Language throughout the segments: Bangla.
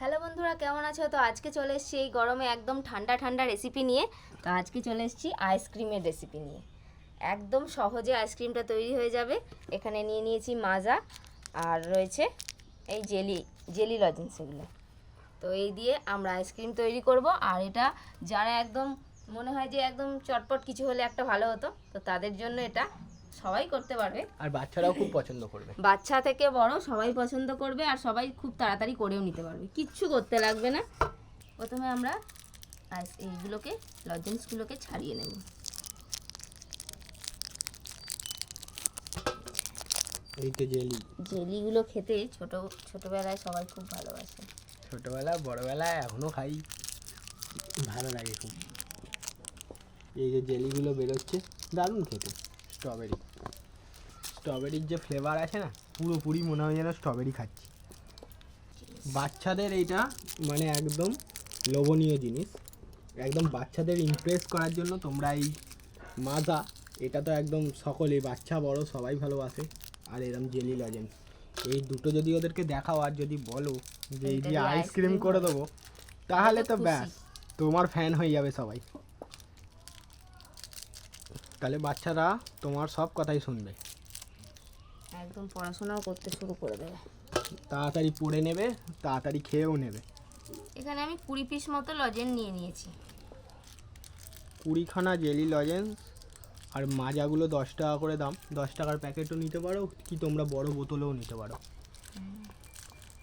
হ্যালো বন্ধুরা, কেমন আছো? তো আজকে চলে এসেছি এই গরমে একদম ঠান্ডা ঠান্ডা রেসিপি নিয়ে। তো আজকে চলে এসেছি আইসক্রিমের রেসিপি নিয়ে। একদম সহজে আইসক্রিমটা তৈরি হয়ে যাবে। এখানে নিয়ে নিয়েছি মাজা আর রয়েছে এই জেলি জেলি লজেন্স এগুলো তো এই দিয়ে আমরা আইসক্রিম তৈরি করব। আর এটা যারা একদম মনে হয় যে একদম চটপট কিছু হলে একটা ভালো হতো, তো তাদের জন্য এটা সবাই করতে পারবে। আর বাচ্চারাও খুব পছন্দ করবে। বাচ্চা থেকে বড় সবাই পছন্দ করবে আর সবাই খুব তাড়াতাড়ি করেও নিতে পারবে। কিচ্ছু করতে লাগবে না। প্রথমে আমরা এইগুলোকে লজেন্সগুলোকে ছাড়িয়ে নেব। এই তো জেলি। জেলিগুলো খেতে ছোট ছোটবেলায় সবাই খুব ভালোবাসে। ছোটবেলা বড়বেলা এখনও খাই। ভালো লাগে খুব। এই যে জেলিগুলো বেরোচ্ছে দারুণ খেতে। স্ট্রবেরি। স্ট্রবেরির যে ফ্লেভার আছে না পুরোপুরি মনে হয় যেন স্ট্রবেরি খাচ্ছি। বাচ্চাদের এইটা মানে একদম লোভনীয় জিনিস। একদম বাচ্চাদের ইমপ্রেস করার জন্য তোমরা এই মাজা এটা তো একদম সকলেই বাচ্চা বড় সবাই ভালোবাসে। আর এরম জেলি লজেন্স এই দুটো যদি ওদেরকে দেখাও আর যদি বলো যে এই দিয়ে আইসক্রিম করে দেবো তাহলে তো। ব্যাস তোমার ফ্যান হয়ে যাবে সবাই। তাহলে বাচ্চারা তোমার সব কথাই শুনবে। একদম পড়াশোনাও করতে শুরু করে দেবে। তাড়াতাড়ি পড়ে নেবে তাড়াতাড়ি খেয়েও নেবে। এখানে আমি কুড়ি পিস মতো লজেন নিয়ে নিয়েছি। কুড়িখানা জেলি লজেন্স আর মাজাগুলো দশ টাকা করে দাম। দশ টাকার প্যাকেটও নিতে পারো কি তোমরা বড় বোতলেও নিতে পারো।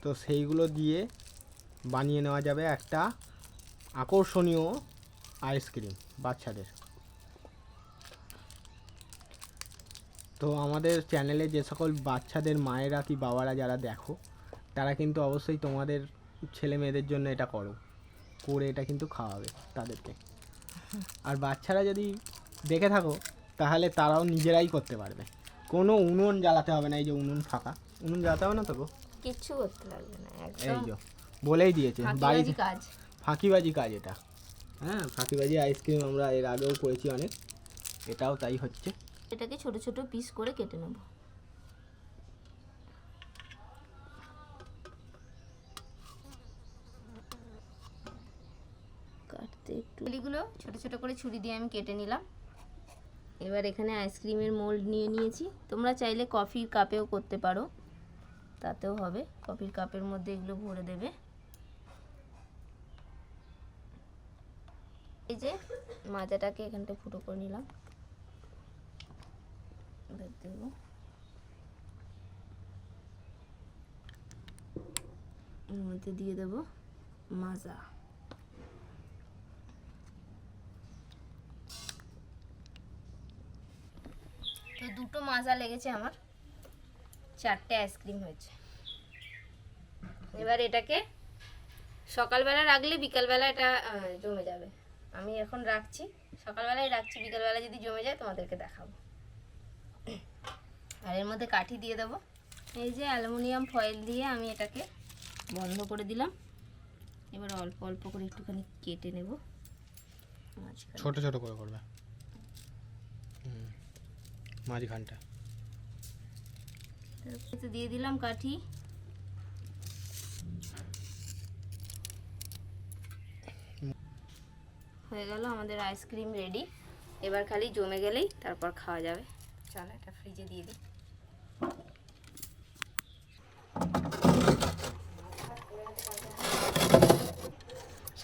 তো সেইগুলো দিয়ে বানিয়ে নেওয়া যাবে একটা আকর্ষণীয় আইসক্রিম বাচ্চাদের। তো আমাদের চ্যানেলে যে সকল বাচ্চাদের মায়েরা কি বাবারা যারা দেখো তারা কিন্তু অবশ্যই তোমাদের ছেলে মেয়েদের জন্য এটা করো। করে এটা কিন্তু খাওয়াবে তাদেরকে। আর বাচ্চারা যদি দেখে থাকো তাহলে তারাও নিজেরাই করতে পারবে। কোনো উনুন জ্বালাতে হবে না এই যে উনুন ফাঁকা। উনুন জ্বালাতে হবে না তো গো? কিচ্ছু করতে লাগবে না এই যে বলেই দিয়েছে বাড়িতে কাজ। ফাঁকিবাজি কাজ এটা। হ্যাঁ ফাঁকিবাজি আইসক্রিম আমরা এর আগেও করেছি অনেক। এটাও তাই হচ্ছে। এটাকে ছোট ছোট পিস করে কেটে নেব। কাটতে একটু। এগুলো ছোট ছোট করে ছুরি দিয়ে আমি কেটে নিলাম। এবার এখানে আইসক্রিমের মোল্ড নিয়ে নিয়েছি। তোমরা চাইলে কফির কাপেও করতে পারো। তাতেও হবে। কফির কাপের মধ্যে এগুলো ভরে দেবে। এই যে মাজাটাকে এখানটা ফুটো করে নিলাম। এবার দেব মধ্যে দিয়ে দেব মাজা তো দুটো মাজা লেগেছে আমার। চারটে আইসক্রিম হয়েছে। এবার এটাকে সকালবেলা রাখলে বিকালবেলা এটা জমে যাবে। আমি এখন রাখছি। সকালবেলায় রাখছি, বিকালবেলা যদি জমে যায় তোমাদেরকে দেখাবো। আর এর মধ্যে কাঠি দিয়ে দেবো। এই যে অ্যালুমিনিয়াম ফয়েল দিয়ে আমি এটাকে বন্ধ করে দিলাম। এবার অল্প অল্প করে একটুখানি কেটে নেব। ছোট ছোট করে করবে। মাঝখানটা। দিয়ে দিলাম কাঠি। হয়ে গেল আমাদের আইসক্রিম রেডি। এবার খালি জমে গেলেই তারপর খাওয়া যাবে। চলো এটা ফ্রিজে দিয়ে দিই।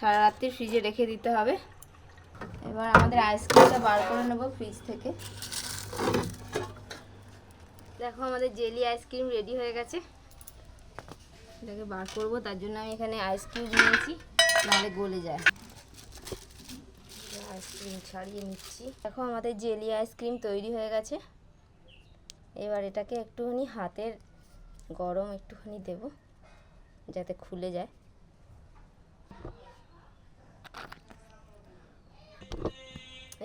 সারা রাত্রি ফ্রিজে রেখে দিতে হবে। এবার আমাদের আইসক্রিমটা বার করে নেব ফ্রিজ থেকে। দেখো আমাদের জেলি আইসক্রিম রেডি হয়ে গেছে। এটাকে বার করব, তার জন্য আমি এখানে আইসক্রিম নিয়েছি, নাহলে গলে যায়। আইসক্রিম ছাড়িয়ে নিচ্ছি। দেখো আমাদের জেলি আইসক্রিম তৈরি হয়ে গেছে। এবার এটাকে একটুখানি হাতের গরম একটুখানি দেব, যাতে খুলে যায়।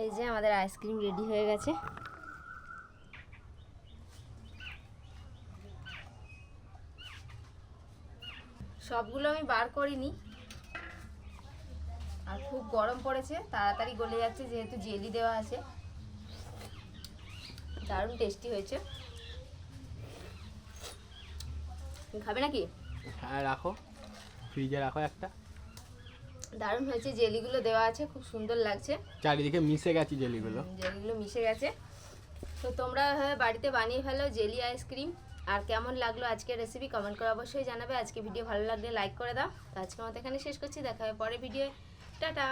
এই যে আমাদের আইসক্রিম রেডি হয়ে গেছে। সবগুলো আমি বার করিনি। আর খুব গরম পড়েছে, তাড়াতাড়ি গলে যাচ্ছে, যেহেতু জেলি দেওয়া আছে। দারুণ টেস্টি হয়েছে। খাবে নাকি? হ্যাঁ রাখো। ফ্রিজে রাখো একটা। দারুণ হয়েছে জেলিগুলো দেওয়া আছে খুব সুন্দর লাগছে। চারিদিকে মিশে গেছে জেলিগুলো। জেলিগুলো মিশে গেছে। তো তোমরা হ্যাঁ বাড়িতে বানিয়ে ফেলো জেলি আইসক্রিম আর কেমন লাগল আজকের রেসিপি কমেন্ট করে অবশ্যই জানাবে। আজকে ভিডিও ভালো লাগলে লাইক করে দাও। তো আজকের মতো এখানে শেষ করছি দেখা হবে পরে ভিডিও টাটা!